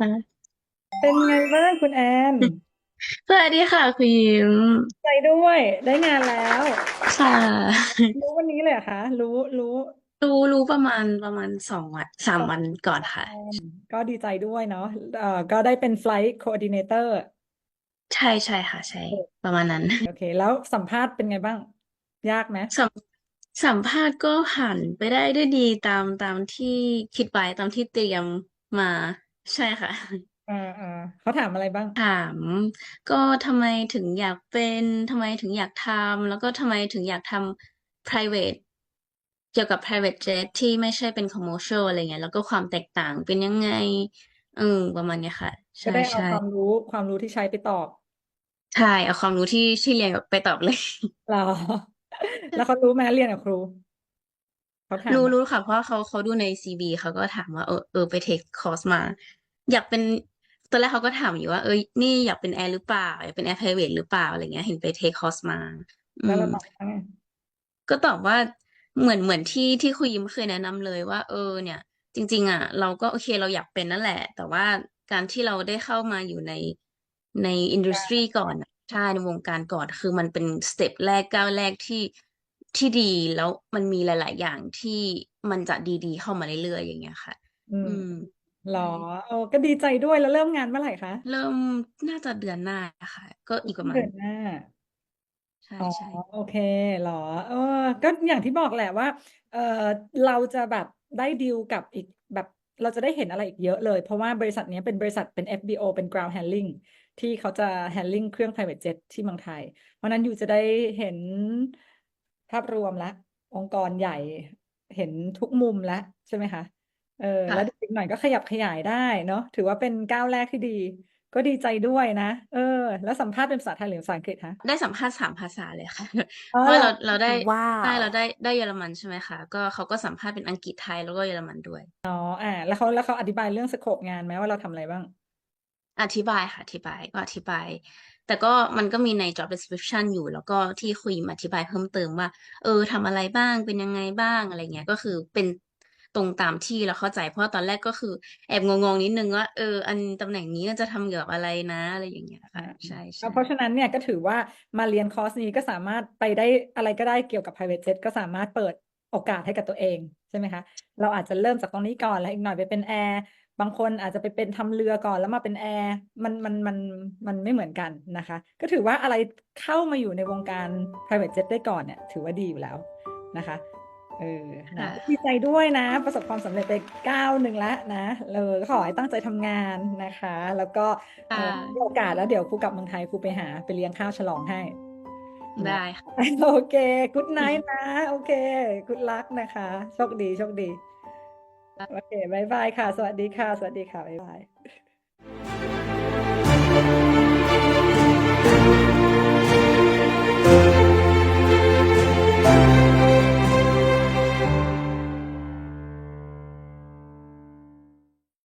ค่ะเป็นไงบ้างคุณแอน สวัสดีค่ะคุณยิ้มใจด้วย ได้งานแล้ว ค่ะ รู้วันนี้เลยเหรอคะรู้รู้รู้รู้ประมาณประมาณสองวันสามวันก่อนค่ะ ก็ดีใจด้วยเนาะเอ่อก็ได้เป็น flight coordinator ใช่ใช่ค่ะ ใช่ ประมาณนั้น โอเค แล้วสัมภาษณ์เป็นไงบ้าง ยากไหมสัมสัมภาษณ์ก็ผ่านไปได้ด้วยดีตามตามที่คิดไว้ตามที่เตรียมมา ใช่ค่ะอ่าอ่าเขาถามอะไรบ้าง ถาม ก็ทำไมถึงอยากเป็น ทำไมถึงอยากทำ แล้วก็ทำไมถึงอยากทำ private เกี่ยวกับ private jet ที่ไม่ใช่เป็น commercial อะไรเงี้ย แล้วก็ความแตกต่างเป็นยังไง เออ ประมาณเนี้ยค่ะก็ใช่ได้เอาใช่ความรู้ ความรู้ที่ใช้ไปตอบ ใช่ เอาความรู้ที่ ที่เรียนไปตอบ เลย เหรอ แล้วเขารู้ไหมเรียนกับครู เขาถามรู้ไหมรู้ค่ะ เพราะว่าเขาเขาดูในซีบีเขาก็ถามว่าเออเออไปเทคคอร์สมา อยากเป็นตอนแรกเขาก็ถามอยู่ว่าเอ้ยนี่อยากเป็นแอร์หรือเปล่าอยากเป็นแอร์ไพรเวทหรือเปล่าอะไรเงี้ย เห็นไปเทคคอร์สมาอืแล้วมเราตอบว่าไงก็ตอบว่าเหมือนเหมือนที่ที่คุยยิ้มเคยแนะนำเลยว่า เออ เนี่ย จริง ๆ อะ เราก็โอเคเราอยากเป็นนั่นแหละ แต่ว่าการที่เราได้เข้ามาอยู่ในในอินดัสทรีก่อนอะใช่ในวงการก่อนคือมันเป็นสเต็ปแรกก้าวแรกที่ ที่ดีแล้วมันมีหลาย ๆ อย่างที่มันจะดี ๆ เข้ามาเรื่อย ๆ อย่างเงี้ยค่ะ อือืม ม เหรอใช่โอ้ก็ดีใจด้วย แล้วเริ่มงานเมื่อไหร่คะ เริ่ม น่าจะเดือนหน้าค่ะ ก็อีกประมาณเดือนหน้าใช่อ๋อใช่โอเค เหรอ เออ ก็อย่างที่บอกแหละว่า เออเราจะแบบได้ดีลกับอีก แบบเราจะได้เห็นอะไรอีกเยอะเลย เพราะว่าบริษัทนี้เป็นบริษัท เป็น FBO เป็น ground handling ที่เขาจะ handling เครื่อง private jet ที่เมืองไทย เพราะฉะนั้นอยู่จะได้เห็น ภาพรวมละ องค์กรใหญ่เห็นทุกมุมแล้วใช่ไหมคะ เออ ค่ะ แล้วเดี๋ยวอีกหน่อยก็ขยับขยายได้เนาะถือว่าเป็นก้าวแรกที่ดี ก็ดีใจด้วยนะ เออ แล้วสัมภาษณ์เป็นภาษาไทยหรือภาษาอังกฤษคะได้สัมภาษณ์สามภาษาเลยค่ะ อ๋อเพราะเหรอเราเราได้ว้าใช่ว เราได้ได้เยอรมันใช่ไหมคะก็เขาก็สัมภาษณ์เป็นอังกฤษไทยแล้วก็เยอรมันด้วย อ๋ออ่าแล้วเขาแล้วเขาอธิบายเรื่องสโคปงานไหมว่าเราทำอะไรบ้าง อธิบายค่ะอธิบายก็อธิบาย แต่ก็มันก็มีใน job description อยู่แล้วก็ที่คุยมาอธิบายเพิ่มเติมว่า เออทำอะไรบ้างเป็นยังไงบ้างอะไรเงี้ยก็คือเป็นตรงตามที่เราเข้าใจเพราะว่าตอนแรกก็คือแอบงงๆนิดนึงว่าเอออันตำแหน่งนี้จะทำเกี่ยวกับอะไรนะอะไรอย่างเงี้ยอ่าค่ะใช่เอาใช่เพราะฉะนั้นเนี่ยก็ถือว่ามาเรียนคอร์สนี้ก็สามารถไปได้อะไรก็ได้เกี่ยวกับ private jet ก็สามารถเปิดโอกาสให้กับตัวเองใช่ไหมคะ เราอาจจะเริ่มจากตรงนี้ก่อนแล้วอีกหน่อยไปเป็นแอร์ บางคนอาจจะไปเป็นทำเรือก่อนแล้วมาเป็นแอร์มันมันมันมันไม่เหมือนกันนะคะ ก็ถือว่าอะไรเข้ามาอยู่ในวงการ private jet ได้ก่อนเนี่ย ถือว่าดีอยู่แล้วนะคะเออนะค่ะดีใจด้วยนะ ประสบความสำเร็จไปก้าวหนึ่งแล้วนะเลยขอให้ตั้งใจทำงานนะคะ แล้วก็เอ่ค่ะอมีโอกาสแล้วเดี๋ยวครูกลับเมืองไทยครูไปหาไปเลี้ยงข้าวฉลองให้นะได้ค่ะ โอเคกูดไนท์นะ โอเคกูดลักนะคะ โชคดี โชคดี โอเคบายบายค่ะ สวัสดีค่ะ สวัสดีค่ะบายบาย